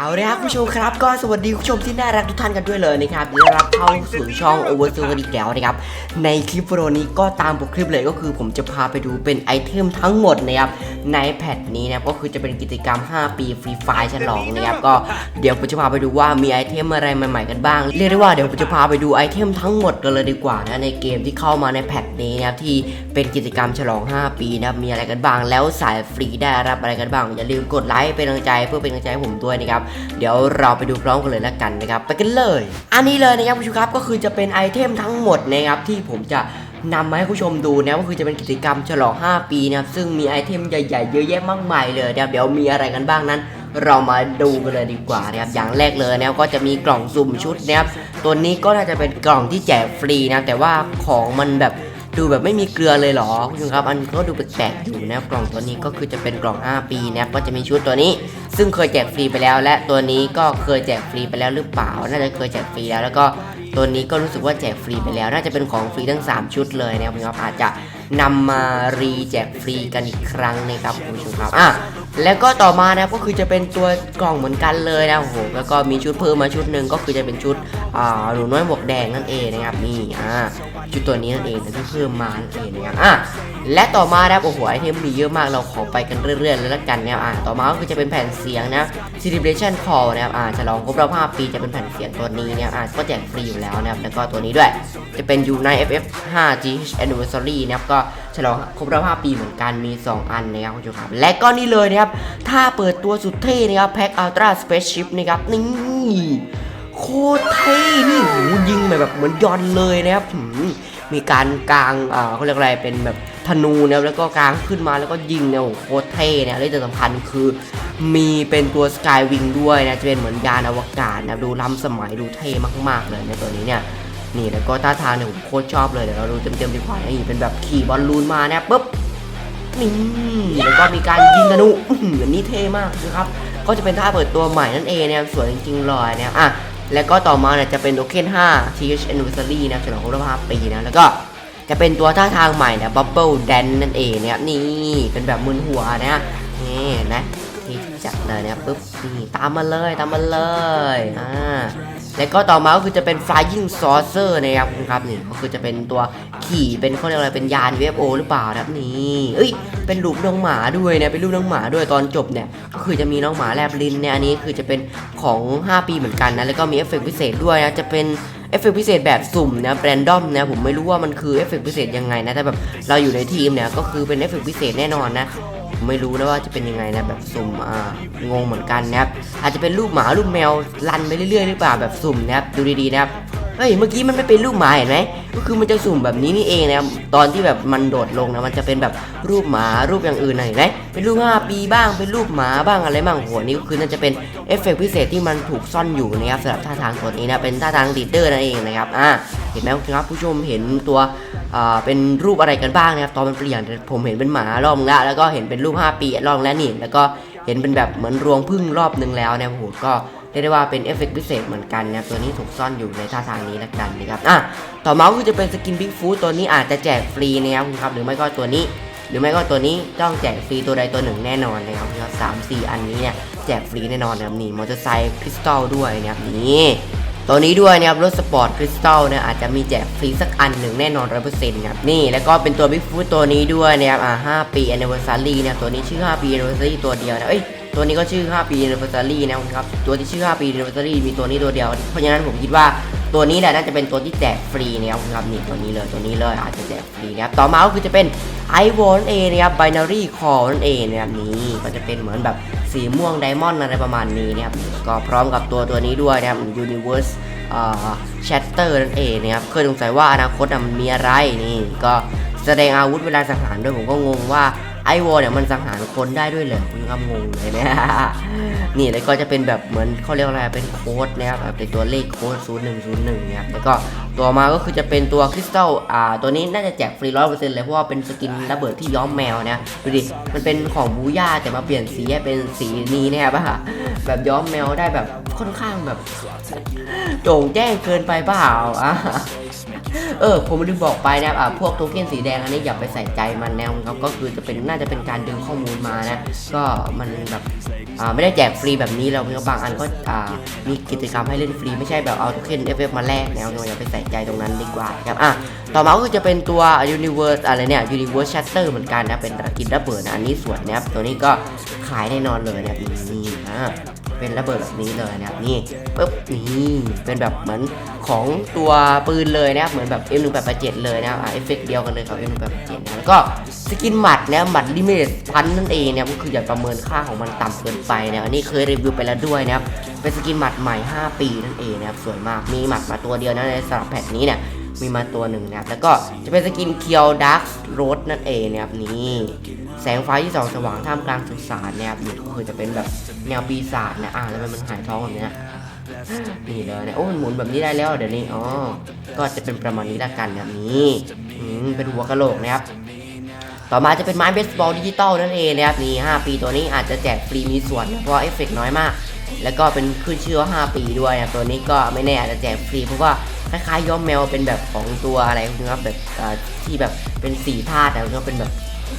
เอาเลยครับผู้ชมครับก็สวัสดีผู้ชมที่น่ารักทุกท่านกันด้วยเลยนะครับยินดีต้อนรับเข้าสู่ช่อง Over s o อีกแล้วนะครับในคลิปวิดีโอนี้ก็ตามปกคลิปเลยก็คือ ผมจะพาไปดูเป็นไอเทมทั้งหมดนะครับในแพทนี้นะครับก็คือจะเป็นกิจกรรม 5 ปีฟรีไฟฉลองนะครับก็เดี๋ยวผมจะพาไปดูว่ามีไอเทมอะไรใหม่ๆกันบ้าง เรียกได้ว่าเดี๋ยวผมจะพาไปดูไอเทมทั้งหมดกันเลยดีกว่านะในเกมที่เข้ามาในแพทนี้นะครับที่เป็นกิจกรรมฉลอง 5 ปีนะครับมีอะไรกันบ้าง แล้วสายฟรีได้รับอะไรกันบ้างอย่าลืมกดไลค์เป็นกำลังใจเพื่อเป็นกำลังใจให้ผมด้วยนะครับเดี๋ยวเราไปดูพร้อมกันเลยล้วกันนะครับไปกันเลย อันนี้เลยนะครับผู้ชมครับก็คือจะเป็นไอเทมทั้งหมดนะครับที่ผมจะนำมาให้ผู้ชมดูนะก็คือจะเป็นกิจกรรมฉลอง 5 ปีนะครับซึ่งมีไอเทมใหญ่ๆ เยอะแยะมากมายเลยนะครับเดี๋ยวมีอะไรกันบ้างนั้น เรามาดูกันเลยดีกว่านะครับอย่างแรกเลยนะครับก็จะมีกล่องสุ่มชุดนะครับตัวนี้ก็น่าจะเป็นกล่องที่แจกฟรีนะแต่ว่าของมันแบบ ดูแบบไม่มีเกลือเลยเหรอคุณผู้ชมครับอันก็ดูแปลกๆอยู่นะครับกล่องตัวนี้ก็คือจะเป็นกล่อง 5 ปีนะครับก็จะมีชุดตัวนี้ ซึ่งเคยแจกฟรีไปแล้ว และตัวนี้ก็เคยแจกฟรีไปแล้วหรือเปล่า น่าจะเคยแจกฟรีแล้วแล้วก็ตัวนี้ก็รู้สึกว่าแจกฟรีไปแล้ว น่าจะเป็นของฟรีทั้ง 3 ชุดเลยนะครับคุณผู้ชมครับอาจจะนำมารีแจกฟรีกันอีกครั้งนะครับคุณผู้ชมครับอะแล้วก็ต่อมานะครับก็คือจะเป็นตัวกล่องเหมือนกันเลยนะโอ้โหแล้วก็มีชุดเพิ่มมาชุดหนึ่งก็คือจะเป็นชุดอ่าหนูน้อยหมวกแดงนั่นเองนะครับนี่อ่า ชุดตัวนี้นั่นเองนะที่เพิ่มมานั่นเองนะครับอะและต่อมานะครับโอ้โหไอเทมมีเยอะมากเราขอไปกันเรื่อยๆเลยละกันนะครับอะต่อมาก็คือจะเป็นแผ่นเสียงนะ Celebration Call นะครับอะฉลองครบรอบ5ปีจะเป็นแผ่นเสียงตัวนี้นะครับอะก็แจกฟรีอยู่แล้วนะครับแล้วก็ตัวนี้ด้วย จะเป็น Unite FF 5 GH Anniversary นะครับก็ฉลองครบรอบ5ปีเหมือนกันมี 2 อันนะครับคุณผู้ชมครับและก็นี่เลยนะครับถ้าเปิดตัวสุดเท่นะครับแพ็ค Ultra Spaceship นะครับนี่ โคตรเท่นี่หูยิงแบบเหมือนยอนเลยนะครับมีการกลางอ่าเขาเรียกอะไรเป็นแบบธนูนะครับแล้วก็กลางขึ้นมาแล้วก็ยิงเนี่ยโอ้โหโคตรเท่เนี่ยและที่สำคัญคือ มีเป็นตัวสกายวิงด้วยนะจะเป็นเหมือนยานอวกาศนะครับดูล้ำสมัยดูเท่มาก ๆ เลยในตัวนี้เนี่ยนี่แล้วก็ท่าทางเนี่ยผมโคตรชอบเลยเดี๋ยวเราดูเต็มๆดีกว่านี่เป็นแบบขี่บอลลูนมาเนี่ยปุ๊บนี่แล้วก็มีการยิงธนูอันนี้เท่มากนะครับก็จะเป็นท่าเปิดตัวใหม่นั่นเองนะครับสวยจริงๆเลยนะครับอะ แล้วก็ต่อมาเนี่ยจะเป็นโทเค็น5 TH Anniversary นะฉลองครบรอบ5ปีนะ แล้วก็จะเป็นตัวท่าทางใหม่นะ Bubble Dance นั่นเองนะครับนี่เป็นแบบมึนหัวนะนี่นะ จัดเลยนะครับปุ๊บนี่ตามมาเลยตามมาเลยอ่าแล้วก็ต่อมาก็คือจะเป็น flying saucer นะครับคุณครับนี่ก็คือจะเป็นตัวขี่เป็นเขาเรียกอะไรเป็นยาน UFO หรือเปล่านะครับนี่เอ้ยเป็นรูปน้องหมาด้วยนะเป็นรูปน้องหมาด้วยตอนจบเนี่ยก็คือจะมีน้องหมาแลบลิ้นเนี่ยอันนี้คือจะเป็นของ 5 ปีเหมือนกันนะแล้วก็มีเอฟเฟกต์พิเศษด้วยนะจะเป็นเอฟเฟกต์พิเศษแบบสุ่มนะแรนดอมนะผมไม่รู้ว่ามันคือเอฟเฟกต์พิเศษยังไงนะแต่แบบเราอยู่ในทีมเนี่ยก็คือเป็นเอฟเฟกต์พิเศษแน่นอนนะ ไม่รู้นะว่าจะเป็นยังไงนะแบบสุ่มอ่างงเหมือนกันนะครับอาจจะเป็นรูปหมารูปแมวลันไปเรื่อยๆหรือเปล่าแบบสุ่มนะครับดูดีๆนะครับ เฮ้ยเมื่อกี้มันไม่เป็นรูปหมาเห็นไหมก็คือมันจะสุ่มแบบนี้นี่เองนะครับตอนที่แบบมันโดดลงนะมันจะเป็นแบบรูปหมารูปอย่างอื่นนะเห็นไหมเป็นรูป5ปีบ้างเป็นรูปหมาบ้างอะไรบ้างโหนี่ก็คือน่าจะเป็นเอฟเฟกต์พิเศษที่มันถูกซ่อนอยู่นะครับสำหรับท่าทางตัวนี้นะเป็นท่าทางลีดเดอร์นั่นเองนะครับอ่าเห็นไหมครับผู้ชมเห็นตัวอ่าเป็นรูปอะไรกันบ้างนะครับตอนมันเปลี่ยนผมเห็นเป็นหมารอบล้วแล้วก็เห็นเป็นรูป 5 ปีรอบแล้วนี่แล้วก็เห็นเป็นแบบเหมือนรวงพึ่งรอบนึงแล้วนะโหก็ รียกได้ว่าเป็นเอฟเฟกต์พิเศษเหมือนกันนะครับตัวนี้ถูกซ่อนอยู่ในท่าทางนี้แล้วกันนะครับอะต่อมาก็คือจะเป็นสกินบิ๊กฟูตัวนี้อาจจะแจกฟรีนะครับคุณครับหรือไม่ก็ตัวนี้ หรือไม่ก็ตัวนี้ต้องแจกฟรีตัวใดตัวหนึ่งแน่นอนนะครับครับสามสี่อันนี้เนี่ยแจกฟรีแน่นอนนะครับนี่มอเตอร์ไซค์คริสตัลด้วยนะครับนี่ตัวนี้ด้วยนะครับรถสปอร์ตคริสตัลเนี่ยอาจจะมีแจกฟรีสักอันหนึ่งแน่นอนร้อยเปอร์เซ็นต์ครับนี่แล้วก็เป็นตัวบิ๊กฟูตัวนี้ด้วยนะครับอ่าห้าปี anniversary เนี่ยตัวนี้ชื่อ5ปี anniversary ตัวเดียวนะเอ้ย ตัวนี้ก็ชื่อ 5 ปี anniversary นะครับ ตัวที่ชื่อ 5 ปี anniversary มีตัวนี้ตัวเดียว เพราะฉะนั้นผมคิดว่าตัวนี้แหละน่าจะเป็นตัวที่แจกฟรีนะครับครับนี่ตัวนี้เลยตัวนี้เลยอาจจะแจกฟรีนะครับต่อมาก็คือจะเป็น i v o n A นะครับ binary call นั่นเองนะครับนี่ก็จะเป็นเหมือนแบบสีม่วงไดมอนด์อะไรประมาณนี้นะครับก็พร้อมกับตัวตัวนี้ด้วยนะครับ universe แชตเตอร์นั่นเองนะครับเคยสงสัยว่าอนาคตมันมีอะไรนี่ ก็แสดงอาวุธเวลาสังหารด้วยผมก็งงว่า ไอวอลเนี่ยมันสังหารคนได้ด้วยเหรอผมก็งงเลยนี่ยนี่แล้วก็จะเป็นแบบเหมือนเขาเรียกอะไรเป็นโค้ดนะครับเป็นตัวเลขโค้ด0 1 0 1นะครับแล้วก็ตัวมาก็คือจะเป็นตัวคริสตัลอ่าตัวนี้น่าจะแจกฟรีร้อยเปอร์เซ็นต์เลยเพราะว่าเป็นสกินระเบิดที่ย้อมแมวนะดูดิมันเป็นของบูย่าแต่มาเปลี่ยนสีให้เป็นสีนี้นะครับแบบย้อมแมวได้แบบค่อนข้างแบบโจ่งแจ้งเกินไปเปล่าอะ เออผมลืมบอกไปนะครับอ่าพวกโทเค็นสีแดงอันนี้อย่าไปใส่ใจมันแนะครับก็คือจะเป็นน่าจะเป็นการดึงข้อมูลมานะก็มันแบบอ่าไม่ได้แจกฟรีแบบนี้แล้วก็บางอันก็อ่ามีกิจกรรมให้เล่นฟรีไม่ใช่แบบเอาโทเค็น FF มาแลกแนะครับอย่าไปใส่ใจตรงนั้นดีกว่าครับอะต่อมาก็คือจะเป็นตัว Universe อะไรเนี่ย Universe Shatter เหมือนกันนะเป็นระกินระเบิดนะอันนี้สวยนะครับตัวนี้ก็ขายแน่นอนเลยนะนี่อ่า เป็นระเบิดแบบนี้เลยนะครับนี่ปึ๊บนี่เป็นแบบเหมือนของตัวปืนเลยนะครับเหมือนแบบ M187 เลยนะครับเอฟเฟกต์เดียวกันเลยกับ M187 นะแล้วก็สกินหมัดนะหมัดลิมิเต็ดพันนั่นเองนะครับก็คืออย่าประเมินค่าของมันต่ำเกินไปนะอันนี้เคยรีวิวไปแล้วด้วยนะครับเป็นสกินหมัดใหม่ 5 ปีนั่นเองนะครับสวยมากมีหมัดมาตัวเดียวนะในสำหรับแพทนี้เนี่ยมีมาตัวหนึ่งนะครับแล้วก็จะเป็นสกินเคียวดัก รดนั่นเองนะครับนี่แสงไฟที่สองสว่างท่ามกลางสุสานนะครับนี่ก็คือจะเป็นแบบแนวปีศาจนะอ่าแล้วมันหายท้องแบบเนี้ยนี่เลยนะโอ้มันหมุนแบบนี้ได้แล้วเดี๋ยวนี้อ๋อก็จะเป็นประมาณนี้ละกันแบบนี้อืมเป็นหัวกะโหลกนะครับต่อมาจะเป็นไม้เบสบอลดิจิตอลนั่นเองนะครับนี่5ปีตัวนี้อาจจะแจกฟรีมีส่วนนะเพราะเอฟเฟกต์น้อยมาก แล้วก็เป็นขึ้นชื่อว่า 5 ปีด้วยนะตัวนี้ก็ไม่แน่อาจจะแจกฟรีเพราะว่าคล้ายๆย้อมแมวเป็นแบบของตัวอะไรนะครับแบบที่แบบเป็นสีธาตุแล้วก็เป็นแบบ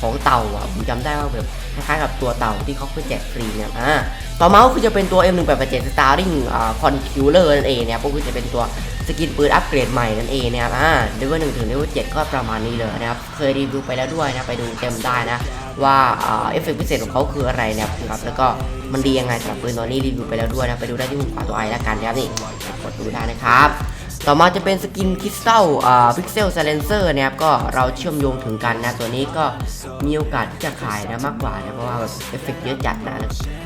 ของเต่าอะผมจำได้ว่าแบบคล้ายๆกับตัวเต่าที่เขาเคยแจกฟรีเนี่ยอ่าต่อมาก็คือจะเป็นตัว M187 Starring Conculer นั่นเองนะครับก็คือจะเป็นตัว สกินปืนอัปเกรดใหม่นั่นเองนะครับอ่าเลเวลหนึ่งถึงเลเวลเจ็ดก็ประมาณนี้เลยนะครับ เคยรีวิวไปแล้วด้วยนะ ไปดูเต็มได้นะว่าอ่าเอฟเฟกต์พิเศษของเขาคืออะไรนะครับ แล้วก็มันดียังไงสำหรับปืนตัวนี้รีวิวไปแล้วด้วยนะ ไปดูได้ที่มุมขวาตัวไอแล้วกันนะครับนี่กดดูได้นะครับต่อมาจะเป็นสกินคริสตัลอ่าพิกเซลไซเลนเซอร์นะครับก็เราเชื่อมโยงถึงกันนะตัวนี้ก็มีโอกาสที่จะขายนะมากกว่านะเพราะว่าแบบเอฟเฟกต์เยอะจัดนะ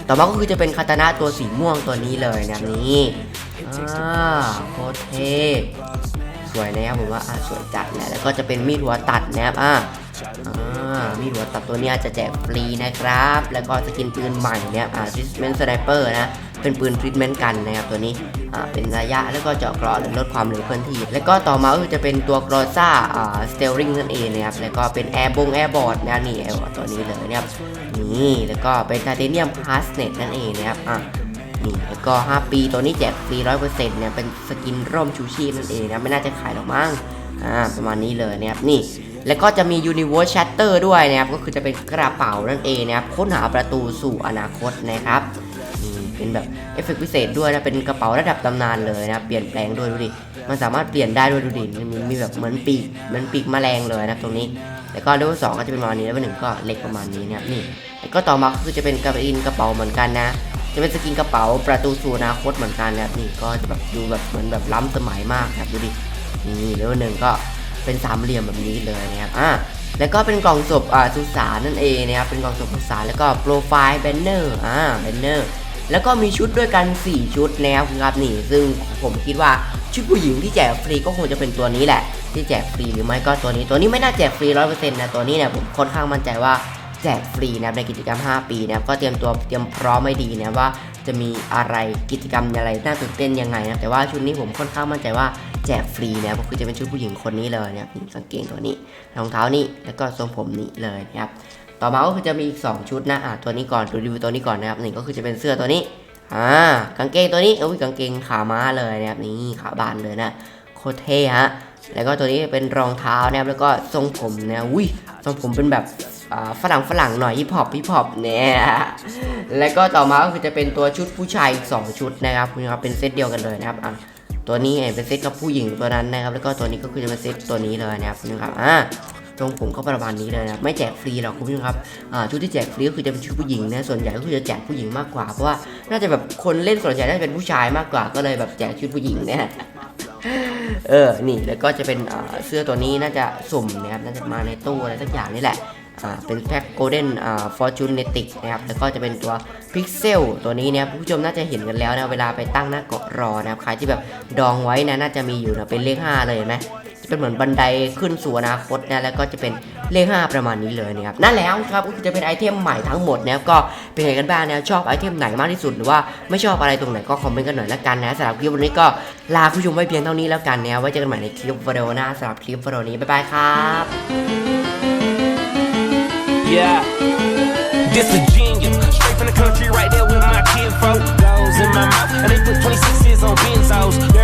ต่อมาก็คือจะเป็นคาตานะตัวสีม่วงตัวนี้เลยนะนี่ อ่าโคตรเท่สวยนะครับผมว่าอ่าสวยจัดนะแล้วก็จะเป็นมีดหัวตัดนะครับอ่าอ่ามีหัวตัดตัวนี้อาจจะแจกฟรีนะครับ แล้วก็สกินปืนใหม่เนี่ยอ่าทรีทเมนต์สไนเปอร์นะ เป็นปืนทรีทเมนต์กันนะครับตัวนี้อ่าเป็นระยะแล้วก็เจาะเกราะหรือลดความเร็วเคลื่อนที่ แล้วก็ต่อมาก็คือจะเป็นตัวกรอซ่าอ่าสเตลริงนั่นเองนะครับ แล้วก็เป็นแอร์บงแอร์บอร์ดนะนี่แอร์บอร์ดตัวนี้เลยนะครับ นี่ แล้วก็เป็นไทเทเนียมพาสเน็ตนั่นเองนะครับอ่า นี่แล้วก็ 5 ปีตัวนี้แจกฟรี100%เปอร์เซ็นต์เนี่ยเป็นสกินร่มชูชีพนั่นเองนะไม่น่าจะขายหรอกมั้งอ่าประมาณนี้เลยนะครับนี่แล้วก็จะมี Universe Shatter ด้วยนะครับ ก็คือจะเป็นกระเป๋านั่นเองนะครับค้นหาประตูสู่อนาคตนะครับเป็นแบบเอฟเฟกต์พิเศษด้วยนะ เป็นกระเป๋าระดับตำนานเลยนะ เปลี่ยนแปลงด้วยดูดิ มันสามารถเปลี่ยนได้ด้วยดูดิมันมีแบบเหมือนปีกเหมือนปีกแมลงเลยนะตรงนี้ แล้วก็เลเวลสองก็จะเป็นประมาณนี้เลเวลหนึ่งก็เล็กประมาณนี้นะครับนี่ แล้วก็ต่อมาก็คือจะเป็นกระเป๋ากระเป๋าเหมือนกันนะ จะเป็นสกินกระเป๋าประตูสู่อนาคตเหมือนกันนะครับนี่ก็จะแบบดูแบบเหมือนแบบล้ำสมัยมากครับดูดินี่เลเวลหนึ่งก็เป็นสามเหลี่ยมแบบนี้เลยนะครับอ่าแล้วก็เป็นกล่องศพอ่าสุสานนั่นเองนะครับเป็นกล่องศพสุสานแล้วก็โปรไฟล์แบนเนอร์อ่าแบนเนอร์แล้วก็มีชุดด้วยกัน 4 ชุดนะครับครับนี่ ซึ่งผมคิดว่าชุดผู้หญิงที่แจกฟรีก็คงจะเป็นตัวนี้แหละ ที่แจกฟรีหรือไม่ก็ตัวนี้ ตัวนี้ไม่น่าแจกฟรีร้อยเปอร์เซ็นต์นะตัวนี้เนี่ยผมค่อนข้างมั่นใจว่า แจกฟรีนะครับในกิจกรรม 5 ปีนะครับก็เตรียมตัวเตรียมพร้อมไม่ดีนะว่าจะมีอะไรกิจกรรมอะไรน่าตื่นเต้นยังไงนะแต่ว่าชุดนี้ผมค่อนข้างมั่นใจว่าแจกฟรีนะครับก็คือจะเป็นชุดผู้หญิงคนนี้เลยนะครับกางเกงตัวนี้รองเท้านี่แล้วก็ทรงผมนี้เลยนะครับต่อมาก็คือจะมีอีก 2 ชุดนะอะตัวนี้ก่อนดูรีวิวตัวนี้ก่อนนะครับหนี่งก็คือจะเป็นเสื้อตัวนี้อ่ากางเกงตัวนี้โอ้ยกางเกงขาม้าเลยนะครับนี่ขาบานเลยนะโคตรเท่ฮะแล้วก็ตัวนี้เป็นรองเท้านะครับแล้วก็ทรงผมนะอุ้ยทรงผมเป็นแบบ ฝรั่งฝรั่งหน่อยฮิปฮอปฮิปฮอปเนี่ยแล้วก็ต่อมาก็คือจะเป็นตัวชุดผู้ชายอีก 2 ชุดนะครับคุณครับเป็นเซตเดียวกันเลยนะครับตัวนี้เป็นเซตกับผู้หญิงตัวนั้นนะครับ แล้วก็ตัวนี้ก็คือจะเป็นเซตตัวนี้เลยนะครับคุณครับอ่าทรงผมก็ประมาณนี้เลยนะไม่แจกฟรีหรอกคุณผู้ชมครับชุดที่แจกฟรีก็คือจะเป็นชุดผู้หญิงนะส่วนใหญ่ก็คือจะแจกผู้หญิงมากกว่า เพราะว่าน่าจะแบบคนเล่นส่วนใหญ่น่าจะเป็นผู้ชายมากกว่าก็เลยแบบแจกชุดผู้หญิงเนี่ยเออนี่แล้วก็จะเป็นเสื้อตัวนี้น่าจะสุ่มนะครับน่าจะมาในตู้อะไรสักอย่างนี่แหละ เป็นแพ็คโกลเด้นฟอร์จูนเนติกนะครับแล้วก็จะเป็นตัวพิกเซลตัวนี้เนี่ยผู้ชมน่าจะเห็นกันแล้วนะเวลาไปตั้งหน้าเกาะรอนะครับใครที่แบบดองไว้นะน่าจะมีอยู่นะเป็นเลข 5 เลยเห็นไหมจะเป็นเหมือนบันไดขึ้นสู่อนาคตนะแล้วก็จะเป็นเลข 5 ประมาณนี้เลยนะครับนั่นแล้วครับก็คือจะเป็นไอเทมใหม่ทั้งหมดนะครับก็เป็นไงกันบ้างนะชอบไอเทมไหนมากที่สุดหรือว่าไม่ชอบอะไรตรงไหนก็คอมเมนต์กันหน่อยละกันนะสำหรับคลิปวันนี้ก็ลาผู้ชมไว้เพียงเท่านี้แล้วกันนะไว้เจอกันใหม่ในคลิปวิดีโอหน้าสำหรับคลิปวิดีโอนี้บ๊ายบายครับ Yeah. This a genius. Straight from the country right there with my kid folk. Goes in my mouth. And they put 26s on benzos.